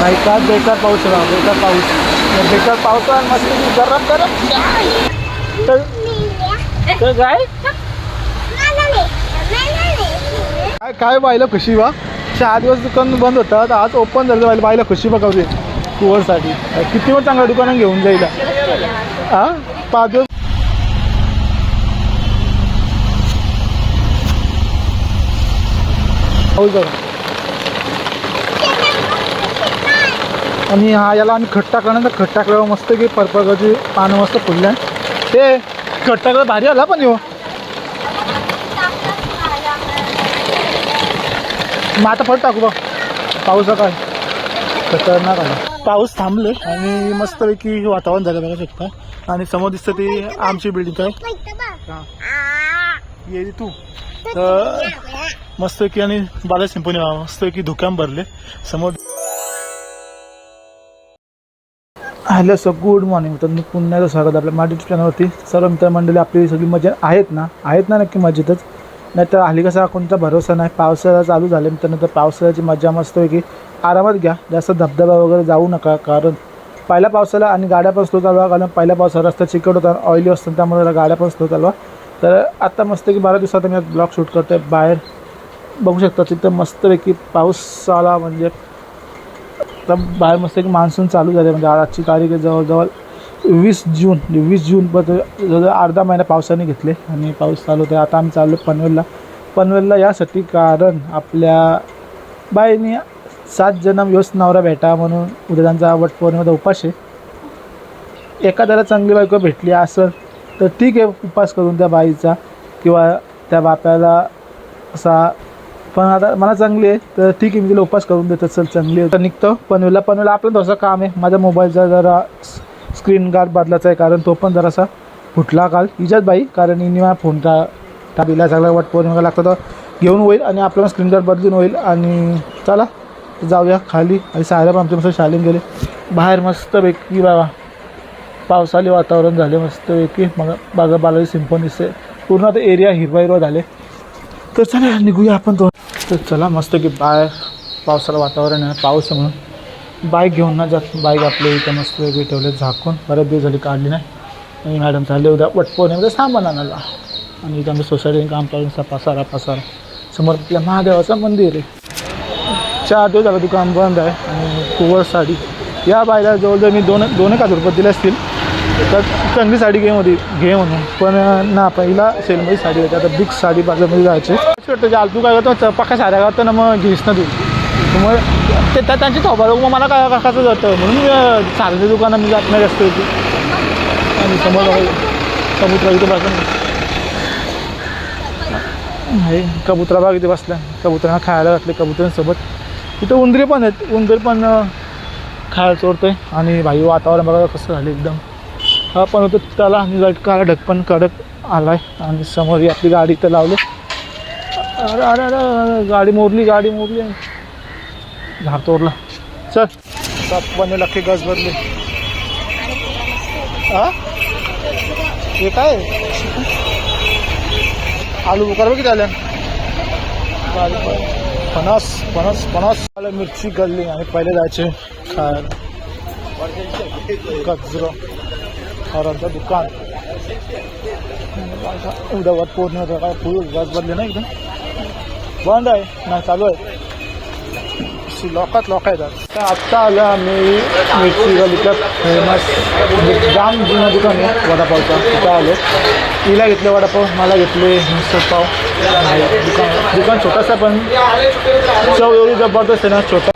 नाही का? बेकार पाऊस राहा बेकार पाऊस. बेकार पावसाळ्यात मस्त गरम गरम तर तर काय? काय काय बायला खुशी बा? चार दिवस दुकान बंद होतं आज ओपन झालं पाहिलं बायला खुशी बघावते कुवरसाठी किती पण चांगल्या दुकानात घेऊन जाईल हा पाच दिवस पाऊस आणि हा याला आम्ही खट तर खट टाकल्यावर मस्त की पर्पलची पानं मस्त फुलले ते खट टाकलं भारी आला पण येऊ मग आता फट टाकू बा. पाऊस काय खतरनाक आला पाऊस थांबले आणि मस्तपैकी वातावरण झालं बघा शकता. आणि समोर दिसतं ती आमची बिल्डिंग आहे ये तू. तर मस्तपैकी आणि बाला सिंपनी मस्तपैकी धुक्याम भरले. समोर हॅलो सर गुड मॉर्निंग तर मी पुन्हा एकदा स्वागत आपल्या माझ्या चॅनलवरती सर्व मित्रमंडळी आपली सगळी मजा आहेत ना? आहेत ना नक्की मजेतच? नाहीतर हल्ली कसा कोणता भरोसा नाही. पावसाळा चालू झाले त्यानंतर पावसाळ्याची मजा मस्त आहे की आरामात घ्या. जास्त धबधबा वगैरे जाऊ नका कारण पहिल्या पावसाला आणि गाड्या पण स्लो चालवा कारण पहिल्या पावसाला रस्ता चिकट होता ऑइली असतात त्यामुळे गाड्या पण स्लो चालवा. तर आत्ता मस्त की बारा दिवसात मी ब्लॉग शूट करतोय. बाहेर बघू शकता तिथं मस्तपैकी पाऊस आला म्हणजे आता बाहेर मस्त एक मान्सून चालू झाले म्हणजे आजची तारीख आहे जवळजवळ वीस जून. म्हणजे वीस जून पर्यंत जवळजवळ अर्धा महिना पावसाने घेतले आणि पाऊस चालू होते आता आम्ही चाललो पनवेलला. पनवेलला यासाठी कारण आपल्या बाईने सात जन्म योस नवरा भेटा म्हणून उद्या त्यांचा वटपौर्णिमेचा उपास आहे. एखाद्याला चांगली बायको भेटली असेल तर ठीक आहे उपास करून त्या बाईचा किंवा त्या बाप्याला असा पण आता मला चांगली आहे. तर ठीक आहे मी तिला उपास करून देतो. चल चांगली आहे. तर निघतो. पनवेलला पनवेला आपलं थोडंसं काम आहे. माझ्या मोबाईलचा जरा स्क्रीन गार्ड बदलायचा आहे. कारण तो पण जरासा फुटला काल. हिच्याच बाई कारण हिने माझा फोन टा टाकलेला सगळा वाट पौर्णिमेला लागतो तर घेऊन होईल आणि आपल्याला स्क्रीन गार्ड बदलून होईल. आणि चला जाऊया खाली. आणि सायरा पण आमच्या मस्त शाळेत गेले. बाहेर मस्त पैकी बाबा पावसाळी वातावरण झाले मस्त पैकी मग बागा बालाजी सिम्फोनीचे पूर्ण आता एरिया हिरवा हिरवा झाले. तर चला निघूया आपण तो तर चला मस्त की बाय. पावसाला वातावरण आहे पाऊस आहे म्हणून. बाईक घेऊन ना जात बाईक आपल्या इथं मस्त वेगळी ठेवले झाकून. बरेच दिवस झाली काढली नाही. आणि मॅडम चालले उद्या वटपौर्णिमेचं सामान आणायला. आणि इथं आमच्या सोसायटीने काम चालून पसारा पसारा. समोर आपल्या महादेवाचं मंदिर आहे. चार दिवस झालं दुकान बंद आहे आणि कुवर साडी. या बायला जवळजवळ मी दोन दोन एक हजार रुपये दिले असतील. तर चांगली साडी घे होती घे म्हणून. पण ना पहिला सेलमध्ये साडी होती. आता बिग साडी बाजारमध्ये जायचे. वाटतं जे तू काय करतो? पक्का साड्या करतो ना मग घेस ना तू मग ते त्या त्यांची थोबा मग मला काय काकाचं जातं? म्हणून मी साड्याच्या दुकानात मी जात नाही जास्त होती आणि समोर समुद्र इथे बसून नाही कबुतरा बाग इथे बसला. कबुतरांना खायला घातले. कबुतरांसोबत. इथं उंदरी पण आहेत. उंदरी पण खायला चोरतोय आणि भाई वातावरण बघा कसं झालं एकदम. हा पण होतं त्याला आणि लाइट काळा ढग पण कडक आलाय. आणि समोर ही आपली गाडी तर लावली. अरे अरे अरे गाडी मोरली गाडी मोरली झाड तोडला. चल. सातवाने लक्की गज भरली. हा हे काय? आलू बुकार किती आल्या? पन्नास पन्नास पन्नास. आलं मिरची गल्ली आणि पहिले जायचे खायला. कचरा हरांचं दुकान. उद्या वाट पौर्णिमेचं काय फुल गज बदले ना एकदम बंद आहे. नाही चालू आहे. अशी लोकात लोक येतात तर आत्ता आलं आम्ही मिरची गल्लीतल्या फेमस जाम जुना दुकान आहे वडापावचं तिथं आलो. तिला घेतले वडापाव मला घेतले मिसळ पाव. दुकान दुकान छोटासा पण चव एवढी जबरदस्त आहे ना छोटा.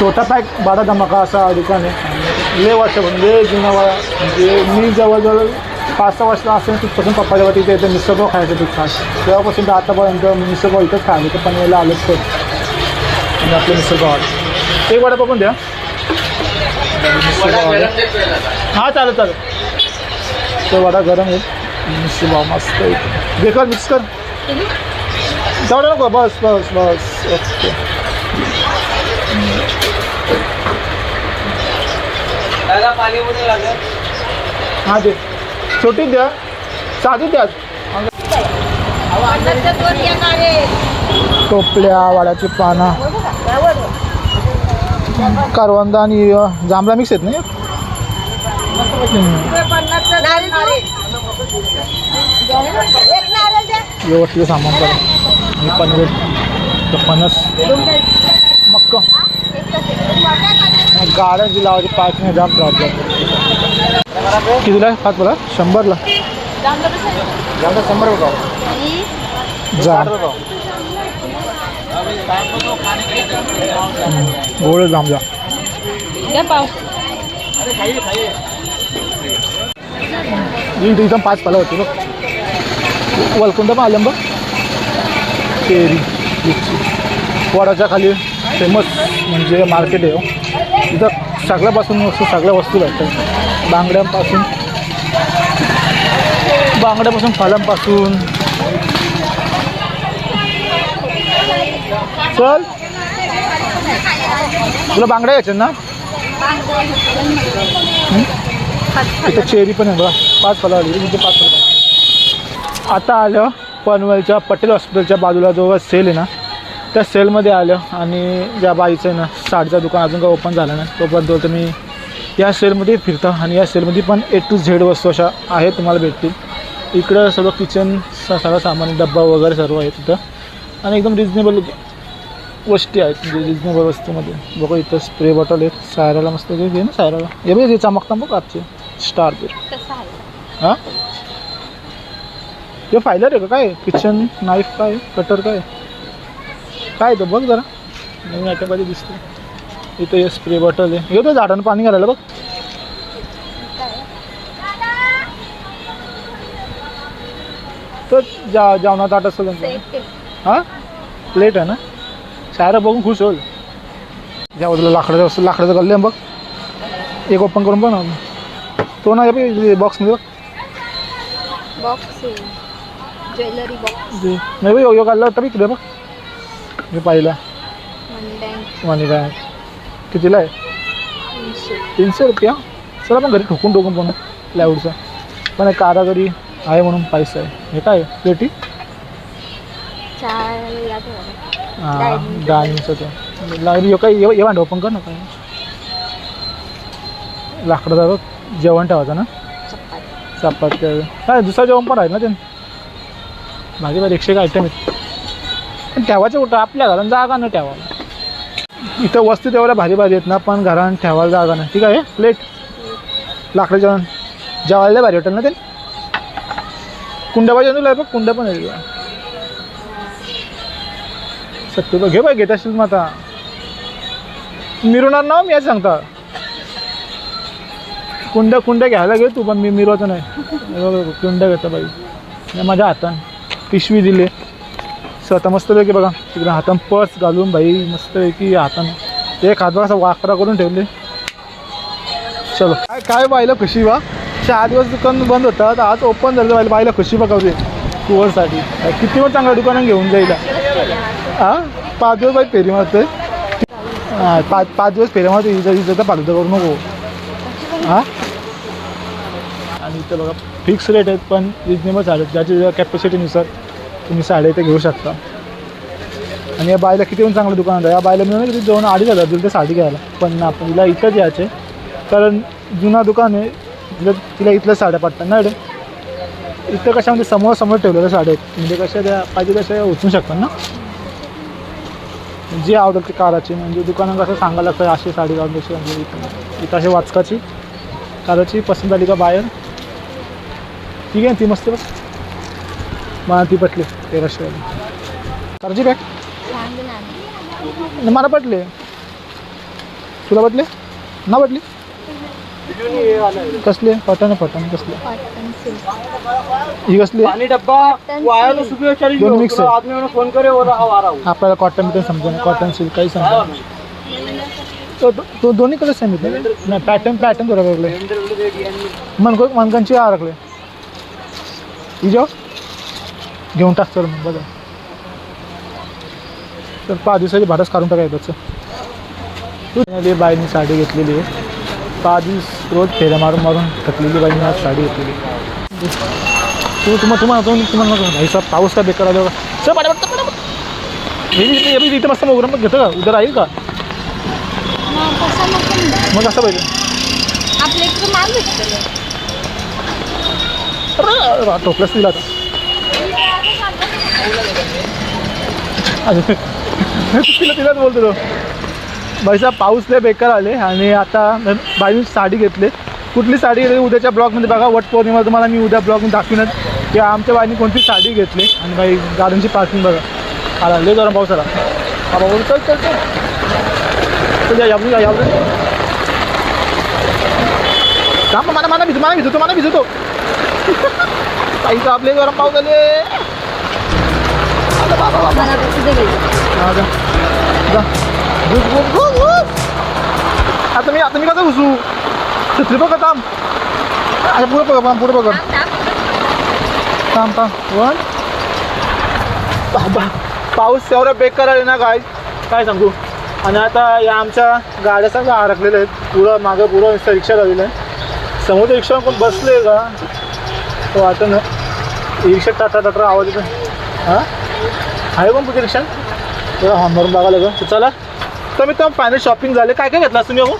छोटा पॅक बारा धमाका असा दुकान आहे. लय वर्ष पण लय जुना म्हणजे मी जवळजवळ पाच सहा वर्षाला असेल तिथपासून पप्पाच्या वाटी इथे मिसळपाव खायचं ते खास. तेव्हापासून तर आतापर्यंत मिसळपाव इथंच खायला तर पनवेला आलोच तर आणि आपलं मिसळपाव एक वडापाव पण द्या. मिसळ चालेल चालेल. ते वडा गरम आहे. मिसळपाव मस्त आहे. बेकार मिक्स कर. जाऊ नको बस बस बस. ओके. हा पाणी कुठे दे. छोटी द्या. साधी द्या. टोपल्या वाड्याची पानं. करवंदा आणि अं, जांभळा मिक्स आहेत ना यात? हम्म. व्यवस्थित सामान करा. आणि पनीर तर फणस मक्क. गाड्या जी लावायची पार्किंग जाम प्रॉब्लेम कितीला आहे पाच बोला शंभरला शंभर रुपये जा गोळ जाम जा। इथं पाच पाला होते बघ वलकुंड पण आलं बघ केरी वडाच्या खाली फेमस म्हणजे मार्केट आहे तिथं सगळ्यापासून वस्तू सगळ्या वस्तू भेटतात. बांगड्यांपासून बांगड्यापासून फळांपासून. चल. तुला बांगड्या घ्यायच्या ना? इथं चेरी पण आहे बघा. पाच फळं आली. म्हणजे पाच फळं आता आलं पनवेलच्या पटेल हॉस्पिटलच्या बाजूला जो सेल आहे ना त्या सेलमध्ये आलं आणि ज्या बाईचं आहे ना साडीचं दुकान अजून काय ओपन झालं नाही. तोपर्यंत मी या सेलमध्ये फिरतो आणि या सेलमध्ये पण ए टू झेड वस्तू अशा आहेत तुम्हाला भेटतील. इकडं सर्व किचन सगळं सामान डब्बा वगैरे सर्व आहे तिथं. आणि एकदम रिजनेबल गोष्टी आहेत म्हणजे रिजनेबल वस्तूमध्ये. बघा इथं स्प्रे बॉटल आहेत. सायराला मस्त घे ना सायराला. हे बघ हे चमकता बघ आजचे स्टार पे हां? हे फायलर आहे का? काय? किचन नाईफ काय? कटर काय? काय तो बघ जरा. नवीन आयटममध्ये दिसते इथं हे स्प्रे बॉटल आहे. येतो झाडानं पाणी घालायला बघ. तर जा जेवणात ताट असेल. हां? प्लेट आहे ना? सायरा बघून खुश होईल. ज्या बाजूला लाकडाचं असतं लाकडाचं गल्ले आहे बघ. एक ओपन करून बघ ना तो ना बॉक्समध्ये बघ बॉक्स ज्वेलरी बॉक्स नाही बघ योग आला होता बघ. मी पाहिला. मनी बँक कितीला आहे? तीनशे. रुपया चला आपण घरी ठोकून ठोकून पण प्लायवूडचा पण एक कारागिरी आहे म्हणून पैसा आहे. हे काय? प्लेटी. हां Dining डायनिंगचं ते. लागली यो काय ये भांड ओपन कर ना काय? लाकडाचा बघ जेवण ठेवायचं ना? चपाती. चपात्या काय दुसरं जेवण पण आहे ना ते? एकशे एक आयटम आहेत. पण ठेवायचं कुठं? आपल्या घरात जागा न ठेवायला. इथं वस्तू तेवढ्या भारी भाजी आहेत ना पण घरात ठेवायला जागा नाही. ठीक आहे प्लेट लाकडं जेवण. जेवायला भारी वाटेल ना ते? कुंड्या पाहिजे तुला बघ कुंड्या पण आहे सत्य बघ घे बाय घेत असेल मग आता. मिरवणार ना मी आज सांगता. कुंड कुंड घ्यायला घे तू पण मी मिरवतो नाही. कुंड घेतो बाई. माझ्या हातान. पिशवी दिली. आता मस्तपैकी बघा तिकडे हातान पर्स घालून बाई मस्तपैकी हातान. एक हात बघा असा वाकडा करून ठेवले. चलो. काय काय बाईला खुशी बा? चार दिवस दुकान बंद होतं आता आज ओपन झालं पाहिलं बाईला खुशी बघावते टूवरसाठी किती पण चांगल्या दुकानात घेऊन जाईल हां पाच दिवस बाई फेरी मारते हां पाच पाच दिवस फेरी मारते इथं इथं तर पालतं करू नको. हां? आणि इथं बघा फिक्स रेट आहेत पण रिजनेबल झाले आहेत ज्याच्या कॅपॅसिटीनुसार तुम्ही साड्या इथे घेऊ शकता. आणि या बायला किती पण चांगलं दुकान आहे या बायला मिळून किती? दोन अडीच हजार दिले ते साडी घ्यायला. पण आपण तिला इथंच यायचे. कारण जुना दुकान आहे. तिला तिला इथल्या साड्या पडतात ना रे. इथं कशामध्ये समोर समोर ठेवलेल्या साड्या आहेत. म्हणजे कशा त्या पाहिजे तशा उचलू शकतात ना? जी आवडेल ते काराची. म्हणजे दुकानात कसं सांगायला लागतं अशी साडी घालून कशी म्हणजे इथं. इथं अशी वाचकाची. काराची पसंत आली का बाहेर? ठीक आहे ती मस्त बस. मला ती पटली तेराशे वाली. कारची बॅग सांग ना मला पटले. तुला पटले? ना पटली? कसले? पटन पटन कसले? ही कसली? पानी डब्बा Cotton वो आया तो silk. सुबह चली दोनों गई है। आदमी ने फ़ोन करे आ रहा हूँ आपल्याला कॉटन बिटन समजा कॉटन सिल्क काही तो तो दोन्ही कलर सेम आहेत ना? पॅटर्न पॅटर्न थोडं वेगळे मनको मनकांची आरकले ही जाऊ घेऊन टाक सर मग बघा. तर पाच दिवसाची भाडंच काढून टाकायचं त्याचं बाईने साडी घेतलेली आहे. पाच दिवस रोज फेऱ्या मारून मारून थकलेली बाईने आज साडी घेतलेली तू तुम्हाला तुम्हाला तुम्ही तुम्हाला साहेब पाऊस का बेकार आला सर बी इथं मस्त मोगरम घेतो का? उद्या राहील का? मग कसं पाहिजे? टोपलंच दिला आता. तिला तिलाच बोलतो तो बाईचा पाऊस लय बेकार आले आणि आता बाईनी साडी घेतली कुठली साडी घेतली उद्याच्या ब्लॉगमध्ये बघा वट पौर्णिमा तुम्हाला मी उद्या ब्लॉगमध्ये दाखविनच की आमच्या बाईने कोणती साडी घेतली आणि बाई गार्डनची पार्किंग बघा आला लय गरम पाऊस आला बाबा चल चल चल चल या मला मला भिजू मला भिजवतो मला भिजवतो काही आपले गरम पाऊस आले आता मी आता मी कसं घुसू छत्री बघा थांब आता पुढे बघा थांब, पुढे बघा थांब थांब वन बाबा पाऊस एवढा बेकार आले ना काय काय सांगू आणि आता या आमच्या गाड्या सगळ्या अडकलेल्या आहेत पुरं मागं पुरं नुसतं रिक्षा लावलेलं आहे समोर रिक्षा कोण बसले का तो आता ना रिक्षा टाटा टाटा आवाज येतो हां? आहे कोण पुढे रिक्षा तेव्हा हॉर्न मारून बघायला लागं तर चला. तर मी तर फायनल शॉपिंग झाले. काय काय घेतला तुम्ही अगो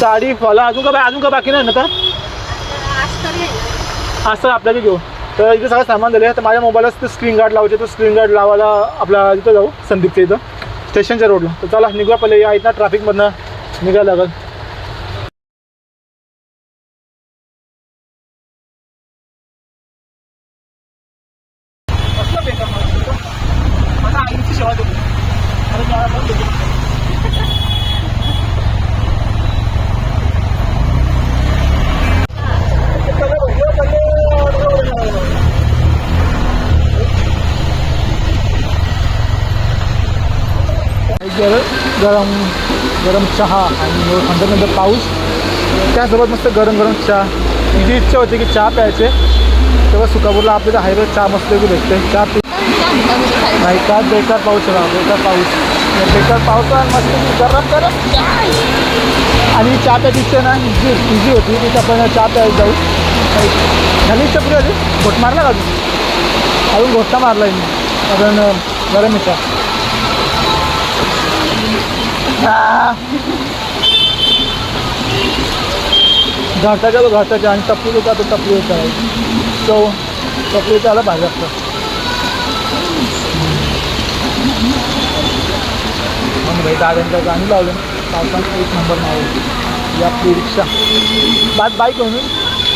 साडी फॉला अजून का अजून का बाकी नाही ना तर असं आपल्याला घेऊ तर इथे सगळं सामान दिलं तर माझ्या मोबाईलच ते स्क्रीन गार्ड लावायचे. तो स्क्रीन गार्ड लावायला आपल्या इथं जाऊ संदीपच्या इथं स्टेशनच्या रोडला तर चला निघूया पहिले. या इथं ट्रॅफिकमधनं निघायला लागल. गरम गरम गरम चहा आणि नंतर नंतर पाऊस त्यासोबत मस्त गरम गरम चहा. माझी इच्छा होती की चहा प्यायचे. तेव्हा सुकापूरला आपल्याला हायवे चहा मस्त भेटते. चहा पी नाही का बेकार पाऊस राहा बेकार पाऊस. बेकार पाऊस आणि मस्त गरम गरम आणि चहा त्या दिसते ना इझी इझी होती. तिथे आपण चहा प्यायला जाऊ. झाली पुढे आली घोट मारला का अजून अजून घोटा मारला आहे मी कारण गरम आहे घाटाच्या तो घाटाच्या आणि टपली होता तो टपली होता. तो टपली त्याला भारी लागतं आणि भाई दादांचं गाणी लावलं पावसात एक नंबर नाव या आपली रिक्षा आज बाईक घेऊन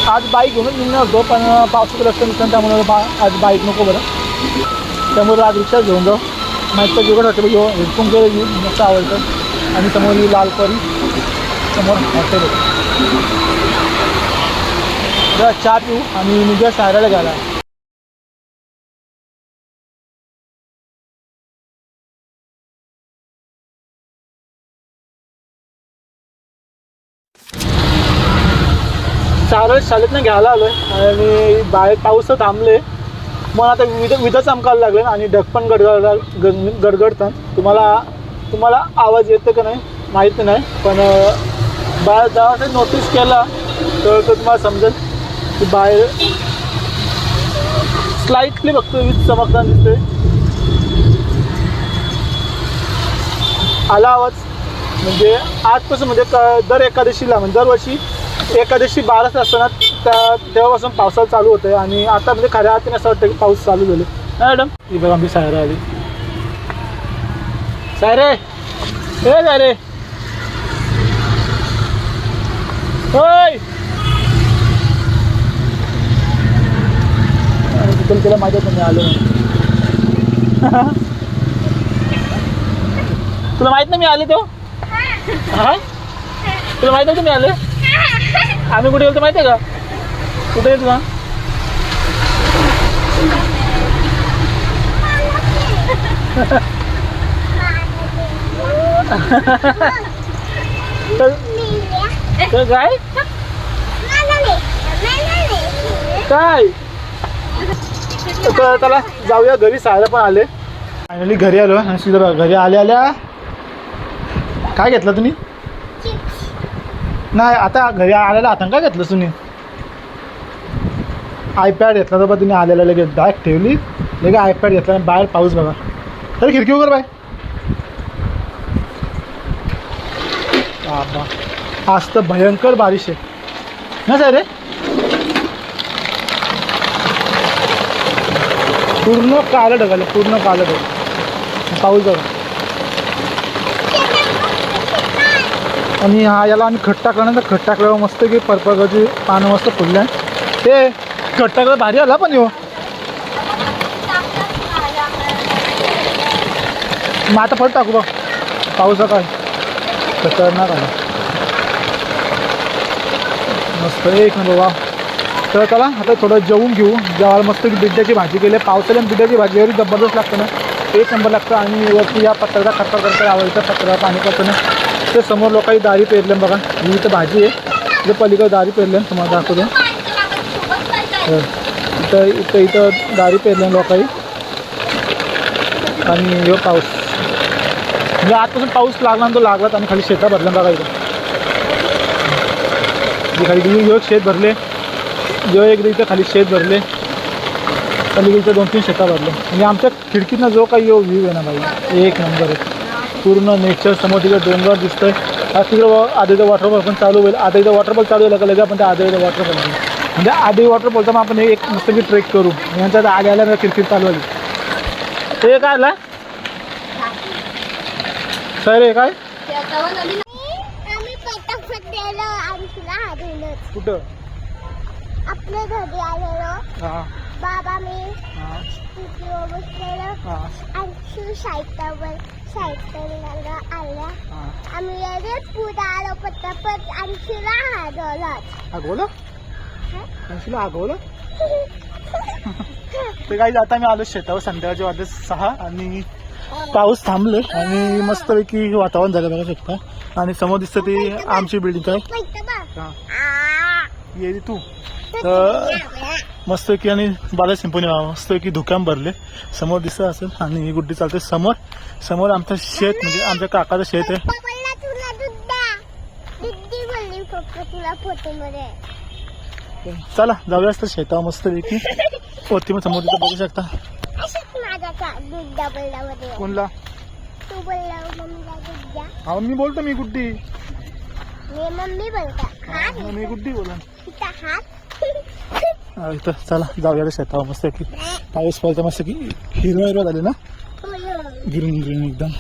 आज बाईक घेऊनच निघणार होतो पण पावसाचं रस्ता नसतं त्यामुळे बा आज बाईक नको बरं. त्यामुळे आज रिक्षा घेऊन जाऊ. माहीत तर वाटतं यो हेडफोन केलं येऊ मस्त आवडतं. आणि समोर ही लाल परी. समोर हॉटेल जरा चहा पिऊ आणि निघ्या सायराला घाला. सारळ शाळेतनं घ्यायला आलो आहे आणि बाहेर पाऊस थांबले. मग आता विध विध चमकायला लागले आणि ढग पण गडगड गड गडगडतात. तुम्हाला तुम्हाला आवाज येतो का नाही? माहीत नाही पण बाहेर जेव्हा नोटीस केला तर तो तुम्हाला समजेल. की बाहेर. स्लाइटली बघतो वीज चमकताना दिसते आला आवाज. म्हणजे आजपासून म्हणजे क दर एकादशीला म्हणजे दरवर्षी एकादशी बाराच असताना त्या तेव्हापासून पावसाळा चालू होते आणि आता म्हणजे खऱ्या अर्थाने असं वाटतं की पाऊस चालू झाले हा मॅडम? ही बघा आमची सायरा आली. सायरे! हे सायरे! होय आणि तिथून तिला माहिती होतं मी आलो. तुला माहीत नाही मी आले तो हा? तुला माहीत नव्हतं मी आले? आम्ही कुठे गेलो माहिती आहे का? कुठे येतो तुला? काय? काय? तर त्याला जाऊया घरी सायला पण आले. फायनली घरी आलो आणि सीधा घरी आल्या आल्या. काय घेतलं तुम्ही? नाही आता घरी आलेला आता काय घेतलं तुम्ही? आयपॅड घेतला तर बा तुम्ही आलेला लगेच बॅग ठेवली. लगेच आयपॅड घेतला बाहेर पाऊस बघा. तर खिडकी वगैरे बाय आज तर भयंकर बारिश आहे. ना सर रे पूर्ण काळं ढगालं म्हणजे पूर्ण काळं ढग पाऊस बघा आणि हा याला आम्ही खट टाकला ना तर खट टाकल्यावर मस्त की परपगाची पानं मस्त फुलले ते खट टाकलं भारी आला पण येऊ मग आता फट टाकू बा. पावसा काय? खतरनाक आला मस्त एक नंबर वा. तर चला आता थोडं जेवून घेऊ. जेव्हा मस्त की बिड्याची भाजी केली पावसाळ्यात आणि बिड्याची भाजी एवढी जबरदस्त लागतं ना. एक नंबर लागतं आणि वरती या पत्राचा खतर करता आवडतं पत्रा पाणी करतो ना. ते समोर लोकांनी दारी पेरले बघा. ही इथं भाजी आहे. जे पलीकडे दारी पेरले तुम्हाला दाखवतो. तर इथं इथं दारी पेरले लोकांनी आणि ह्यो पाऊस. म्हणजे आजपासून पाऊस लागला ना तो लागलाच आणि खाली शेता भरल्या बघा इथं. खाली ह्यो शेत भरले. ह्यो एक इथं खाली शेत भरले पलीकडे इथं दोन तीन शेता भरले. म्हणजे आमच्या खिडकीतनं जो काही यो व्ह्यू आहे ना भाई एक नंबर आहे. पूर्ण नेचर समोर तिकडे डोंगर दिसतंय. आज तिकडे आधीचं वॉटरफॉल पण चालू होईल. इथं वॉटरफॉल चालू आहे लगेच आपण त्या आधीचं वॉटरफॉल म्हणजे आधी वॉटरफॉलचा मग आपण एक मस्त की ट्रेक करू. यांच्यात आल्या आल्या किरकिर चालू आली ते काय आला सर हे काय? कुठं? आपल्या घरी आलेलो. हां. बाबा मी हां. बसलेलो हां. आमची सायकलवर सायकलला आल्या. हां. आम्ही लगेच पुढे आलो पटापट आमचीला हाडवलंच आगवलं? तुला आगवलं? ते काही आता मी आलो शेतावर संध्याकाळचे वाजले सहा आणि पाऊस थांबले आणि मस्तपैकी वातावरण झालं बघा शकता आणि समोर दिसतं ती आमची बिल्डिंग काय माहिती बा हां. ये तू. तर मस्तपैकी आणि बाला सिंपनी मस्तपैकी धुक्याम भरले. समोर दिसत असेल आणि ही गुड्डी चालते समोर. समोर आमचं शेत म्हणजे आमच्या काकाचं शेत आहे. चला जाऊयाच तर शेतावर मस्तपैकी वरती मग समोर तिथं बघू शकता. कोणला? हा मी बोलतो मी गुड्डी. मी मम्मी बोलता. मी गुड्डी बोला. इथं चला जाऊया शेतावर मस्त की. पाऊस पडता मस्त की. हिरवा हिरवा झाले ना. ग्रीन ग्रीन एकदम.